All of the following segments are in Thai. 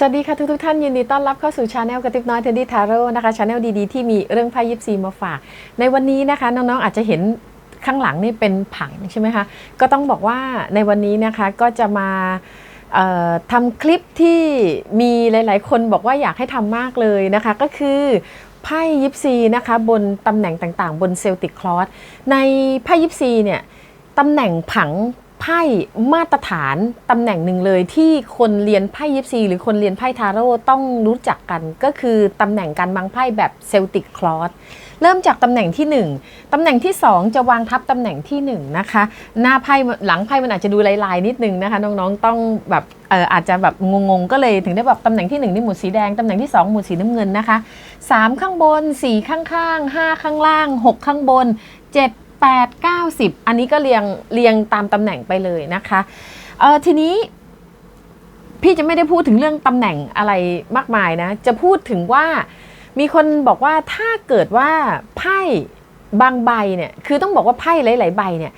สวัสดีค่ะทุกทุกท่านยินดีต้อนรับเข้าสู่ชาแนลกระติบน้อยเทนดี้ทาโร่นะคะชาแนลดีๆ ที่มีเรื่องไพ่ยิปซีมาฝาก ในวันนี้นะคะน้องๆอาจจะเห็นข้างหลังนี่เป็นผังใช่ไหมคะ ก็ต้องบอกว่าในวันนี้นะคะก็จะมาทำคลิปที่มีหลายๆ คนบอกว่าอยากให้ทำมากเลยนะคะก็คือไพ่ยิปซีนะคะบนตำแหน่งต่างๆ บนเซลติกคลอสในไพ่ยิปซีเนี่ยตำแหน่งผัง ไพ่มาตรฐานตำแหน่งหนึ่งเลยที่คนเรียนไพ่ยิปซีหรือคนเรียนไพ่ทาโร่ต้องรู้จักกัน ก็คือตำแหน่งการวางไพ่แบบเซลติกคลอสเริ่มจากตำแหน่งที่ 1 ตำแหน่งที่ 2 จะวางทับตำแหน่งที่ 1 นะคะ หน้าไพ่หลังไพ่มันอาจจะดูลายๆนิดนึงนะคะ น้องๆต้องแบบเอออาจจะแบบงงๆ ก็เลยถึงได้แบบตำแหน่งที่1นี่หมุดสีแดง ตำแหน่งที่ 2 หมุดสีน้ำเงินนะคะ 3 ข้างบน 4 ข้างๆ5ข้างล่าง 6 ข้างบน 7 8 9 10 อันนี้ก็เรียงเรียงตามตำแหน่งไปเลยนะคะเออทีนี้พี่จะไม่ได้พูดถึงเรื่องตำแหน่งอะไรมากมายนะ จะพูดถึงว่ามีคนบอกว่าถ้าเกิดว่าไพ่บางใบเนี่ย คือต้องบอกว่าไพ่หลาย ๆ ใบเนี่ย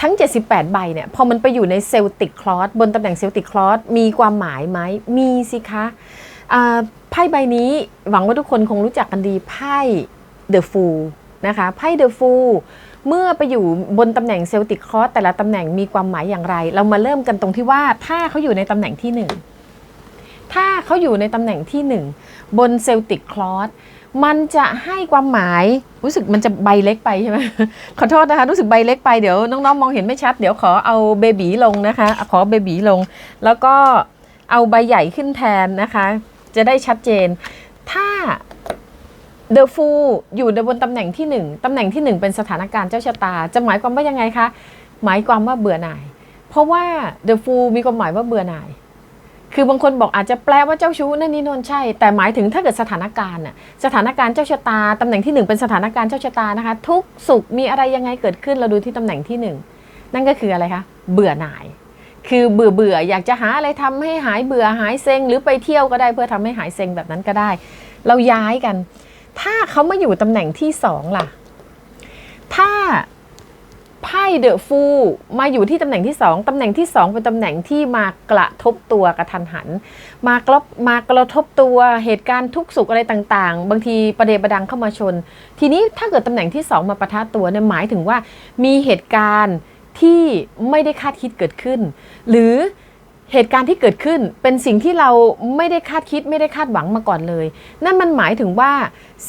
ทั้ง 78 ใบเนี่ย พอมันไปอยู่ในเซลติกคลอสบนตำแหน่งเซลติกคลอสมีความหมายไหม มีสิคะไพ่ใบนี้หวังว่าทุกคนคงรู้จักกันดีไพ่เดอะฟูลนะคะไพ่เดอะฟูล เมื่อไปอยู่บนตำแหน่งเซลติกคลอสแต่ละตำแหน่งมีความหมายอย่างไร เรามาเริ่มกันตรงที่ว่าถ้าเขาอยู่ในตำแหน่งที่หนึ่งถ้าเขาอยู่ในตำแหน่งที่หนึ่งบนเซลติกคลอสมันจะให้ความหมายรู้สึกมันจะใบเล็กไปใช่ไหมขอโทษนะคะ รู้สึกใบเล็กไปเดี๋ยวน้องๆมองเห็นไม่ชัด เดี๋ยวขอเอาเบบีลงนะคะ ขอเบบีลง แล้วก็เอาใบใหญ่ขึ้นแทนนะคะ จะได้ชัดเจน ถ้า เดอะฟูอยู่ในบนตำแหน่งที่หนึ่งตำแหน่งที่หนึ่งเป็นสถานการณ์เจ้าชะตา จะหมายความว่ายังไงคะ หมายความว่าเบื่อหน่าย เพราะว่าเดอะฟูมีความหมายว่าเบื่อหน่าย คือบางคนบอกอาจจะแปลว่าเจ้าชู้นั่นนี่นนใช่ แต่หมายถึงถ้าเกิดสถานการณ์น่ะสถานการณ์เจ้าชะตาตำแหน่งที่หนึ่งเป็นสถานการณ์เจ้าชะตานะคะ ทุกสุขมีอะไรยังไงเกิดขึ้นเราดูที่ตำแหน่งที่หนึ่งนั่นก็คืออะไรคะเบื่อหน่ายคือเบื่อเบื่ออยากจะหาอะไรทำให้หายเบื่อหายเซ็งหรือไปเที่ยวก็ได้เพื่อทำให้หายเซ็งแบบนั้นก็ได้ เราย้ายกัน ถ้าเขามาอยู่ตำแหน่งที่สองล่ะ ถ้าไพ่เดอะฟูมาอยู่ที่ตำแหน่งที่สองตำแหน่งที่สองเป็นตำแหน่งที่มากระทบตัวกระทันหัน มากระมากระทบตัวเหตุการณ์ทุกสุขอะไรต่างๆ บางทีประเดประดังเข้ามาชน ทีนี้ถ้าเกิดตำแหน่งที่สองมาปะทะตัวเนี่ยหมายถึงว่ามีเหตุการณ์ที่ไม่ได้คาดคิดเกิดขึ้น หรือ เหตุการณ์ที่เกิดขึ้นเป็นสิ่งที่เราไม่ได้คาดคิดไม่ได้คาดหวังมาก่อนเลย นั่นมันหมายถึงว่า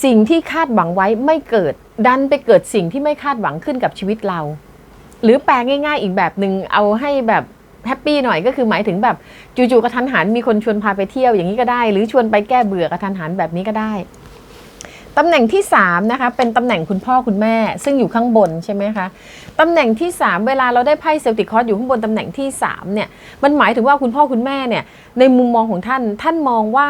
สิ่งที่คาดหวังไว้ไม่เกิด ดันไปเกิดสิ่งที่ไม่คาดหวังขึ้นกับชีวิตเรา หรือแปลง่าย ๆ อีกแบบหนึ่งเอาให้แบบแฮปปี้หน่อยก็คือหมายถึงแบบจู่ๆกระทันหันมีคนชวนพาไปเที่ยวอย่างนี้ก็ได้ หรือชวนไปแก้เบื่อกระทันหันแบบนี้ก็ได้ ตำแหน่งที่3นะคะเป็นตำแหน่งคุณพ่อคุณแม่ ซึ่งอยู่ข้างบนใช่ไหมคะตำแหน่งที่ 3 เวลาเราได้ไพ่เซลติคอสอยู่ข้างบนตำแหน่งที่3เนี่ยมันหมายถึงว่าคุณพ่อคุณแม่เนี่ยในมุมมองของท่านท่านมองว่า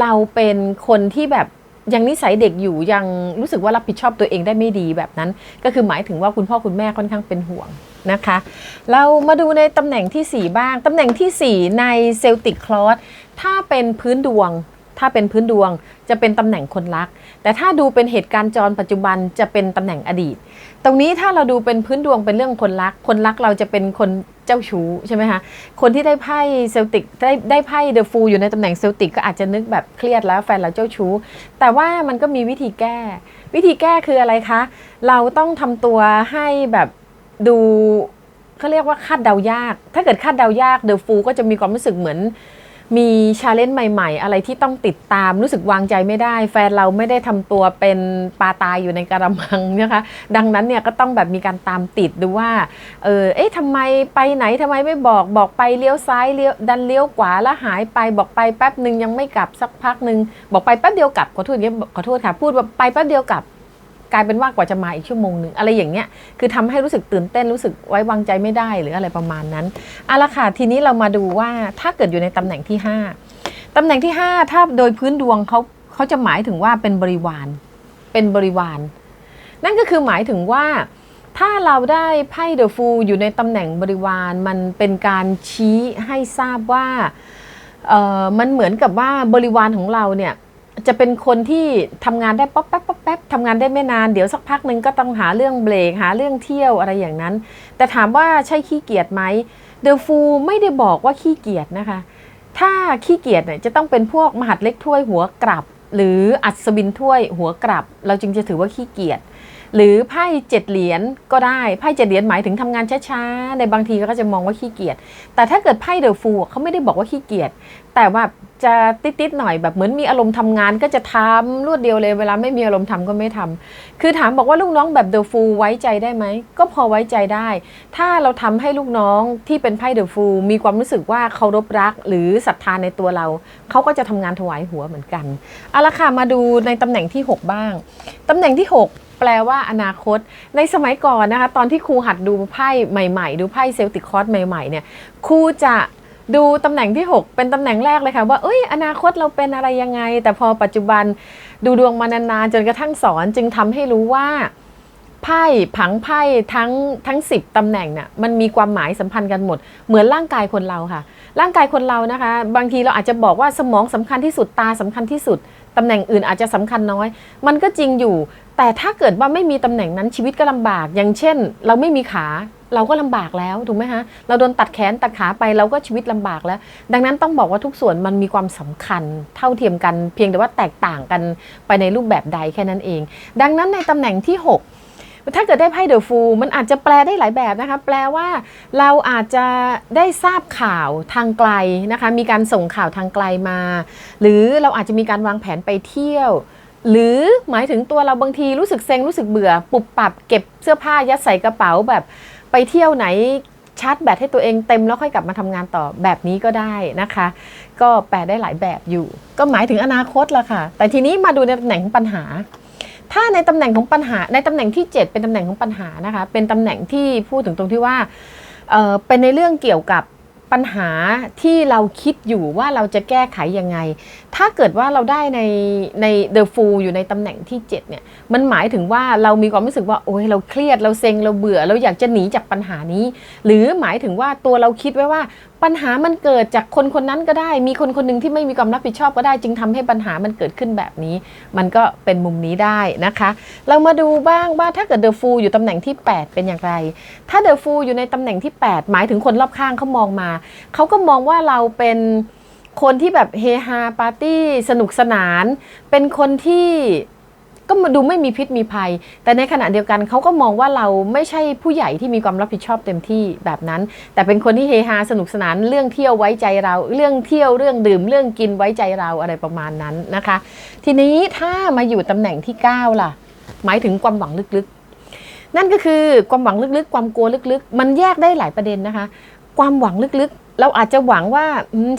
เราเป็นคนที่แบบยังนิสัยเด็กอยู่ยังรู้สึกว่ารับผิดชอบตัวเองได้ไม่ดีแบบนั้น ก็คือหมายถึงว่าคุณพ่อคุณแม่ค่อนข้างเป็นห่วงนะคะ เรามาดูในตำแหน่งทีสี่4 บ้างตำแหน่งทีสี่ 4 ในเซลติกคลอสถ้าเป็นพื้นดวง ถ้าเป็นพื้นดวงจะเป็นตำแหน่งคนรัก แต่ถ้าดูเป็นเหตุการณ์จรปัจจุบันจะเป็นตำแหน่งอดีต ตรงนี้ถ้าเราดูเป็นพื้นดวงเป็นเรื่องคนรัก คนรักเราจะเป็นคนเจ้าชู้ใช่ไหมคะคนที่ได้ไพ่เซลติกได้ได้ไพ่เดอะฟูอยู่ในตำแหน่งเซลติกก็อาจจะนึกแบบเครียดแล้วแฟนเราเจ้าชู้ แต่ว่ามันก็มีวิธีแก้ วิธีแก้คืออะไรคะ เราต้องทำตัวให้แบบดูเขาเรียกว่าคาดเดายาก ถ้าเกิดคาดเดายากเดอะฟูก็จะมีความรู้สึกเหมือน มีชาเลนจ์ใหม่ๆ อะไรที่ต้องติดตามรู้สึกวางใจไม่ได้ แฟนเราไม่ได้ทำตัวเป็นปลาตายอยู่ในกระมังนะคะ ดังนั้นเนี่ยก็ต้องแบบมีการตามติดดูว่า เออเอ๊ะทำไมไปไหนทำไมไม่บอกบอกไปเลี้ยวซ้ายเลี้ยวดันเลี้ยวขวาแล้วหายไปบอกไปแป๊บหนึ่งยังไม่กลับสักพักหนึ่งบอกไปแป๊บเดียวกลับขอโทษเงี้ยขอโทษค่ะพูดว่าไปแป๊บเดียวกลับ กลายเป็นว่ากว่าจะมาอีกชั่วโมงหนึ่งอะไรอย่างเงี้ยคือทำให้รู้สึกตื่นเต้นรู้สึกไว้วางใจไม่ได้หรืออะไรประมาณนั้นเอาละค่ะทีนี้เรามาดูว่าถ้าเกิดอยู่ในตำแหน่งที่ 5ตำแหน่งที่ 5 ถ้าโดยพื้นดวงเขาเขาจะหมายถึงว่าเป็นบริวาร เป็นบริวาร นั่นก็คือหมายถึงว่าถ้าเราได้ไพ่เดอะฟูอยู่ในตำแหน่งบริวารมันเป็นการชี้ให้ทราบว่าเออมันเหมือนกับว่าบริวารของเราเนี่ยจะเป็นคนที่ทำงานได้ป๊อปแป๊บป๊อป ทำงานได้ไม่นานเดี๋ยวสักพักหนึ่งก็ต้องหาเรื่องเบรกหาเรื่องเที่ยวอะไรอย่างนั้น แต่ถามว่าใช่ขี้เกียจไหมเดอะฟูไม่ได้บอกว่าขี้เกียจนะคะ ถ้าขี้เกียจเนี่ยจะต้องเป็นพวกมหัดเล็กถ้วยหัวกลับ หรืออัศวินถ้วยหัวกลับ เราจึงจะถือว่าขี้เกียจ หรือไพ่เจ็ดเหรียญก็ได้ไพ่เจ็ดเหรียญหมายถึงทำงานช้าๆในบางทีก็จะมองว่าขี้เกียจแต่ถ้าเกิดไพ่เดอะฟูเขาไม่ได้บอกว่าขี้เกียจแต่ว่าจะติดๆหน่อยแบบเหมือนมีอารมณ์ทำงานก็จะทำรวดเดียวเลยเวลาไม่มีอารมณ์ทำก็ไม่ทำคือถามบอกว่าลูกน้องแบบเดอะฟูไว้ใจได้ไหมก็พอไว้ใจได้ ถ้าเราทำให้ลูกน้องที่เป็นไพ่เดอะฟูมีความรู้สึกว่าเคารพรัก หรือศรัทธาในตัวเราเขาก็จะทำงานถวายหัวเหมือนกันเอาละค่ะมาดูในตำแหน่งที่ 6 บ้างตำแหน่งที่ 6 แปลว่าอนาคต ในสมัยก่อนนะคะ ตอนที่ครูหัดดูไพ่ใหม่ๆ ดูไพ่เซลติคอร์สใหม่ๆเนี่ยครูจะดูตำแหน่งที่ 6 เป็นตำแหน่งแรกเลยค่ะว่าเอ้ยอนาคตเราเป็นอะไรยังไง แต่พอปัจจุบันดูดวงมานานๆจนกระทั่งสอนจึงทำให้รู้ว่า ไพ่ผังไพ่ทั้งทั้ง10ตำแหน่งน่ะมันมีความหมายสัมพันธ์กันหมด เหมือนร่างกายคนเราค่ะ ร่างกายคนเรานะคะ บางทีเราอาจจะบอกว่าสมองสำคัญที่สุดตาสำคัญที่สุดตำแหน่งอื่นอาจจะสำคัญน้อย มันก็จริงอยู่ แต่ถ้าเกิดว่าไม่มีตำแหน่งนั้นชีวิตก็ลำบาก อย่างเช่น เราไม่มีขาเราก็ลำบากแล้วถูกไหมคะเราโดนตัดแขนตัดขาไปเราก็ชีวิตลำบากแล้ว ดังนั้นต้องบอกว่าทุกส่วนมันมีความสำคัญเท่าเทียมกัน เพียงแต่ว่าแตกต่างกันไปในรูปแบบใดแค่นั้นเอง ดังนั้นในตำแหน่งที่ 6 ถ้าเกิดได้ไพ่เดอะฟูมันอาจจะแปลได้หลายแบบนะคะ แปลว่าเราอาจจะได้ทราบข่าวทางไกลนะคะ มีการส่งข่าวทางไกลมา หรือเราอาจจะมีการวางแผนไปเที่ยว หรือหมายถึงตัวเราบางทีรู้สึกเซ็งรู้สึกเบื่อ ปุบปับเก็บเสื้อผ้ายัดใส่กระเป๋าแบบไปเที่ยวไหนชาร์จแบตให้ตัวเองเต็มแล้วค่อยกลับมาทำงานต่อแบบนี้ก็ได้นะคะ ก็แปลได้หลายแบบอยู่ ก็หมายถึงอนาคตละค่ะ แต่ทีนี้มาดูในตำแหน่งปัญหา ถ้าในตำแหน่งของปัญหาในตำแหน่งที่ 7 เป็นตำแหน่งของปัญหานะคะเป็นตำแหน่งที่พูดถึงตรงที่ว่าเออเป็นในเรื่องเกี่ยวกับปัญหาที่เราคิดอยู่ว่าเราจะแก้ไขยังไง ถ้าเกิดว่าเราได้ในใน The Fool อยู่ในตำแหน่งที่ 7 เนี่ย มันหมายถึงว่าเรามีความรู้สึกว่าโอ้ยเราเครียดเราเซ็งเราเบื่อ เราอยากจะหนีจากปัญหานี้ หรือหมายถึงว่าตัวเราคิดไว้ว่า ปัญหามันเกิดจากคนคนนั้นก็ได้ มีคนคนหนึ่งที่ไม่มีความรับผิดชอบก็ได้ จึงทำให้ปัญหามันเกิดขึ้นแบบนี้ มันก็เป็นมุมนี้ได้นะคะ เรามาดูบ้างว่าถ้าเกิด The Fool อยู่ตำแหน่งที่ 8 เป็นอย่างไร ถ้า The Fool อยู่ในตำแหน่งที่ 8 หมายถึงคนรอบข้างเขามองมา เขาก็มองว่าเราเป็นคนที่แบบเฮฮาปาร์ตี้สนุกสนาน เป็นคนที่ ก็มาดูไม่มีพิษมีภัย แต่ในขณะเดียวกันเขาก็มองว่าเราไม่ใช่ผู้ใหญ่ที่มีความรับผิดชอบเต็มที่แบบนั้น แต่เป็นคนที่เฮฮาสนุกสนานเรื่องเที่ยวไว้ใจเรา เรื่องเที่ยวเรื่องดื่มเรื่องกินไว้ใจเราอะไรประมาณนั้นนะคะ ทีนี้ถ้ามาอยู่ตำแหน่งที่ 9 ล่ะ หมายถึงความหวังลึกๆ นั่นก็คือความหวังลึกๆ ความกลัวลึกๆ มันแยกได้หลายประเด็นนะคะ ความหวังลึกๆ เราอาจจะหวังว่า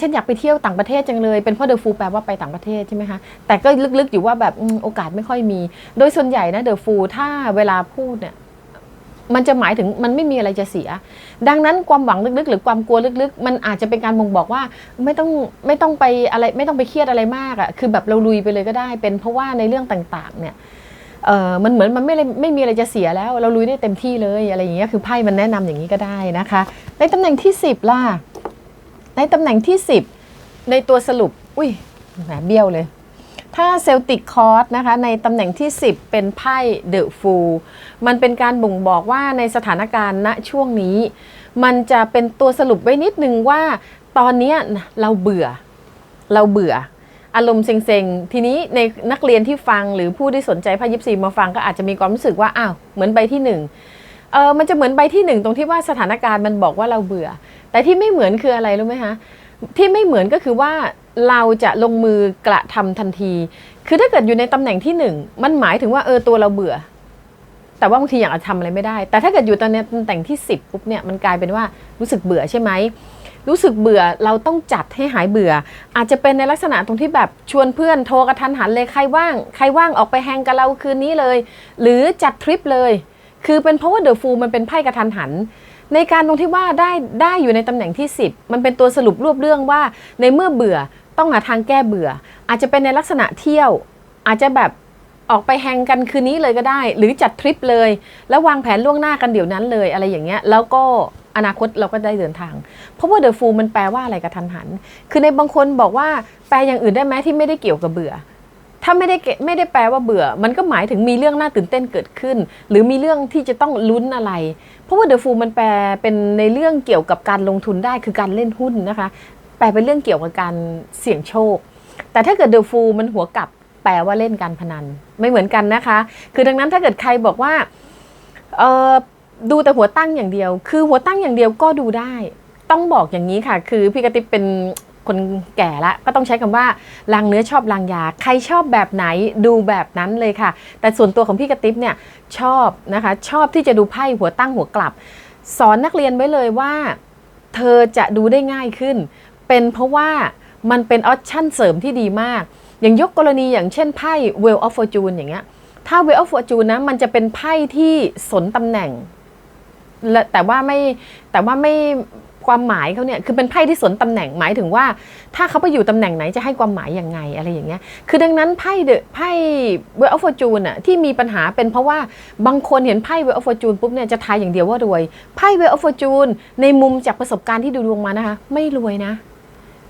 ฉันอยากไปเที่ยวต่างประเทศจังเลย เป็นเพราะเดอะฟูแปลว่าไปต่างประเทศใช่ไหมคะ แต่ก็ลึกๆอยู่ว่าแบบโอกาสไม่ค่อยมี โดยส่วนใหญ่นะเดอะฟูถ้าเวลาพูดเนี่ยมันจะหมายถึงมันไม่มีอะไรจะเสีย ดังนั้นความหวังลึกๆ หรือความกลัวลึกๆ มันอาจจะเป็นการบ่งบอกว่าไม่ต้องไม่ต้องไปอะไรไม่ต้องไปเครียดอะไรมากอะ่ะคือแบบเราลุยไปเลยก็ได้ เป็นเพราะว่าในเรื่องต่างๆ เนี่ยเออมันเหมือนมันไม่ไม่มีอะไรจะเสียแล้ว เราลุยได้เต็มที่เลยอะไรอย่างเงี้ยคือไพ่มันแนะนำอย่างนี้ก็ได้นะคะ ในตำแหน่งที่ 10ล่ะ ในตำแหน่งที่ 10 ในตัวสรุป อุ้ยแหมเบี้ยวเลย ถ้าเซลติกคอร์สนะคะในตำแหน่งที่ 10 เป็นไพ่เดอะฟูลมันเป็นการบ่งบอกว่าในสถานการณ์ณช่วงนี้ มันจะเป็นตัวสรุปไว้นิดนึงว่า ตอนนี้เราเบื่อ เราเบื่ออารมณ์เซ็งๆ ทีนี้ในนักเรียนที่ฟังหรือผู้ที่สนใจพายิปซีมาฟังก็อาจจะมีความรู้สึกว่า อ้าว เหมือนใบที่หนึ่งเออมันจะเหมือนใบที่หนึ่งตรงที่ว่าสถานการณ์มันบอกว่าเราเบื่อ แต่ที่ไม่เหมือนคืออะไรรู้ไหมคะที่ไม่เหมือนก็คือว่าเราจะลงมือกระทำทันที คือถ้าเกิดอยู่ในตำแหน่งที่หนึ่งมันหมายถึงว่าเออตัวเราเบื่อ แต่ว่าบางทีอยากจะทำอะไรไม่ได้ แต่ถ้าเกิดอยู่ตอนนี้ตำแหน่งที่ 10ปุ๊บเนี่ยมันกลายเป็นว่ารู้สึกเบื่อใช่ไหมรู้สึกเบื่อเราต้องจัดให้หายเบื่อ อาจจะเป็นในลักษณะตรงที่แบบชวนเพื่อนโทรกระทันหันเลยใครว่างใครว่างออกไปแฮงกับเราคืนนี้เลย หรือจัดทริปเลย คือเป็นเพราะว่าเดอะฟูมันเป็นไพ่กระทันหัน ในการตรงที่ว่าได้ได้อยู่ในตำแหน่งที่ 10 มันเป็นตัวสรุปรวบเรื่องว่าในเมื่อเบื่อต้องหาทางแก้เบื่อ อาจจะเป็นในลักษณะเที่ยว อาจจะแบบออกไปแฮงกันคืนนี้เลยก็ได้ หรือจัดทริปเลย แล้ววางแผนล่วงหน้ากันเดี๋ยวนั้นเลยอะไรอย่างเงี้ยแล้วก็อนาคตเราก็ได้เดินทาง เพราะว่าเดอะฟูมันแปลว่าอะไรกระทันหัน คือในบางคนบอกว่าแปลอย่างอื่นได้ไหมที่ไม่ได้เกี่ยวกับเบื่อ ถ้าไม่ได้ไม่ได้แปลว่าเบื่อ มันก็หมายถึงมีเรื่องน่าตื่นเต้นเกิดขึ้น หรือมีเรื่องที่จะต้องลุ้นอะไร เพราะว่าเดอะฟูมันแปลเป็นในเรื่องเกี่ยวกับการลงทุนได้คือการเล่นหุ้นนะคะ แปลเป็นเรื่องเกี่ยวกับการเสี่ยงโชค แต่ถ้าเกิดเดอะฟูมันหัวกลับแปลว่าเล่นการพนันไม่เหมือนกันนะคะ คือดังนั้นถ้าเกิดใครบอกว่าเออดูแต่หัวตั้งอย่างเดียว คือหัวตั้งอย่างเดียวก็ดูได้ ต้องบอกอย่างนี้ค่ะ คือพี่กระติบเป็น คนแก่ละก็ต้องใช้คำว่าลางเนื้อชอบลางยา ใครชอบแบบไหนดูแบบนั้นเลยค่ะ แต่ส่วนตัวของพี่กระติบเนี่ยชอบนะคะชอบที่จะดูไพ่หัวตั้งหัวกลับ สอนนักเรียนไว้เลยว่า เธอจะดูได้ง่ายขึ้น เป็นเพราะว่ามันเป็นออปชั่นเสริมที่ดีมาก อย่างยกกรณีอย่างเช่นไพ่ Wheel of Fortune อย่างเงี้ยถ้า Wheel of Fortune นะมันจะเป็นไพ่ที่สนตำแหน่งแต่ว่าไม่แต่ว่าไม่ ความหมายเขาเนี่ยคือเป็นไพ่ที่สนตำแหน่งหมายถึงว่า ถ้าเขาไปอยู่ตำแหน่งไหนจะให้ความหมายยังไงอะไรอย่างเงี้ยคือดังนั้นไพ่เดไพ่ Wheel of Fortune อะที่มีปัญหาเป็นเพราะว่าบางคนเห็นไพ่ Wheel of Fortune ปุ๊บเนี่ยจะทายอย่างเดียวว่ารวยไพ่ Wheel of Fortune ในมุมจากประสบการณ์ที่ดูดวงมานะคะไม่รวยนะ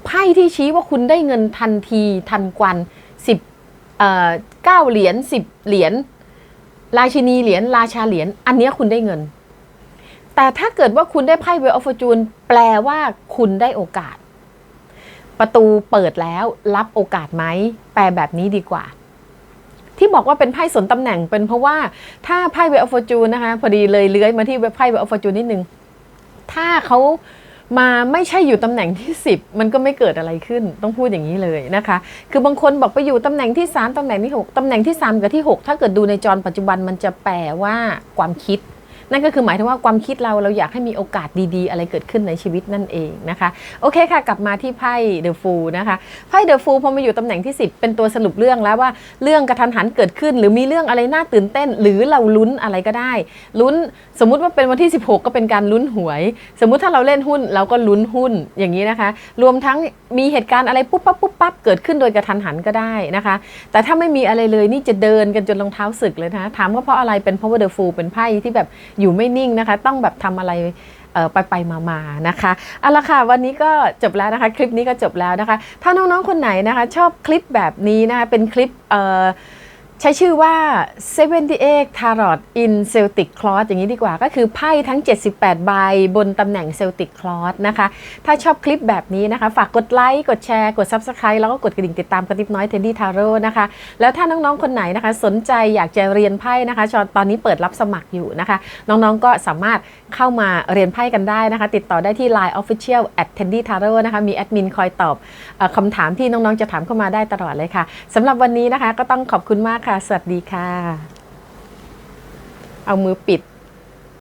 ไพ่ที่ชี้ว่าคุณได้เงินทันทีทันกวันสิบเอ่อเก้าเหรียญสิบเหรียญราชินีเหรียญราชาเหรียญอันเนี้ยคุณได้เงิน แต่ถ้าเกิดว่าคุณได้ไพ่เวลออฟอร์จูนแปลว่าคุณได้โอกาส ประตูเปิดแล้วรับโอกาสไหม แปลแบบนี้ดีกว่า ที่บอกว่าเป็นไพ่สนตำแหน่งเป็นเพราะว่าถ้าไพ่เวลออฟอร์จูนนะคะ พอดีเลยเลื้อยมาที่เว็บไพ่เวลออฟอร์จูนนิดนึง ถ้าเขามาไม่ใช่อยู่ตำแหน่งที่ 10 มันก็ไม่เกิดอะไรขึ้น ต้องพูดอย่างนี้เลยนะคะ คือบางคนบอกไปอยู่ตำแหน่งที่ 3ตำแหน่งที่ 6ตำแหน่งที่ 3 กับที่ 6 ถ้าเกิดดูในจรปัจจุบันมันจะแปลว่าความคิด นั่นก็คือหมายถึงว่าความคิดเราเราอยากให้มีโอกาสดีๆ อะไรเกิดขึ้นในชีวิตนั่นเองนะคะ โอเคค่ะ กลับมาที่ไพ่เดอะฟูนะคะไพ่เดอะฟูพอมาอยู่ตำแหน่งที่ 10 เป็นตัวสรุปเรื่องแล้วว่าเรื่องกระทันหันเกิดขึ้น หรือมีเรื่องอะไรน่าตื่นเต้น หรือเราลุ้นอะไรก็ได้ลุ้นสมมุติว่าเป็นวันที่ 16 ก็เป็นการลุ้นหวย สมมุติถ้าเราเล่นหุ้นเราก็ลุ้นหุ้นอย่างนี้นะคะ รวมทั้งมีเหตุการณ์อะไรปุ๊บปั๊บปุ๊บปั๊บเกิดขึ้นโดยกระทันหันก็ได้นะคะ แต่ถ้าไม่มีอะไรเลยนี่จะเดินกันจนรองเท้าสึกเลยนะถามว่าเพราะอะไรเป็นเพราะว่าเดอะฟูเป็นไพ่ที่แบบอยู่ไม่นิ่งนะคะ ต้องแบบทำอะไรไปไปมามานะคะเอาละค่ะวันนี้ก็จบแล้วนะคะ คลิปนี้ก็จบแล้วนะคะ ถ้าน้องๆคนไหนนะคะ ชอบคลิปแบบนี้นะคะเป็นคลิปเอ่อ ใช้ชื่อว่า 78 Tarot in Celtic Cross อย่างนี้ดีกว่า ก็คือไพ่ทั้ง 78 ใบบนตำแหน่ง Celtic Cross นะคะ ถ้าชอบคลิปแบบนี้นะคะ ฝากกดไลค์ กดแชร์ กด Subscribe แล้วก็กดกระดิ่งติดตามกระติบน้อย Teddy Tarot นะคะ แล้วถ้าน้อง ๆ คนไหนนะคะ สนใจอยากจะเรียนไพ่นะคะชอนตอนนี้เปิดรับสมัครอยู่นะคะ น้องๆ ก็สามารถเข้ามาเรียนไพ่กันได้นะคะ ติดต่อได้ที่ Line Official at Teddy Tarot นะคะ มีแอดมินคอยตอบอคำถามที่น้องๆ จะถามเข้ามาได้ตลอดเลยค่ะสำหรับวันนี้นะคะก็ต้องขอบคุณมากค่ะค่ะ สวัสดีค่ะ เอามือปิด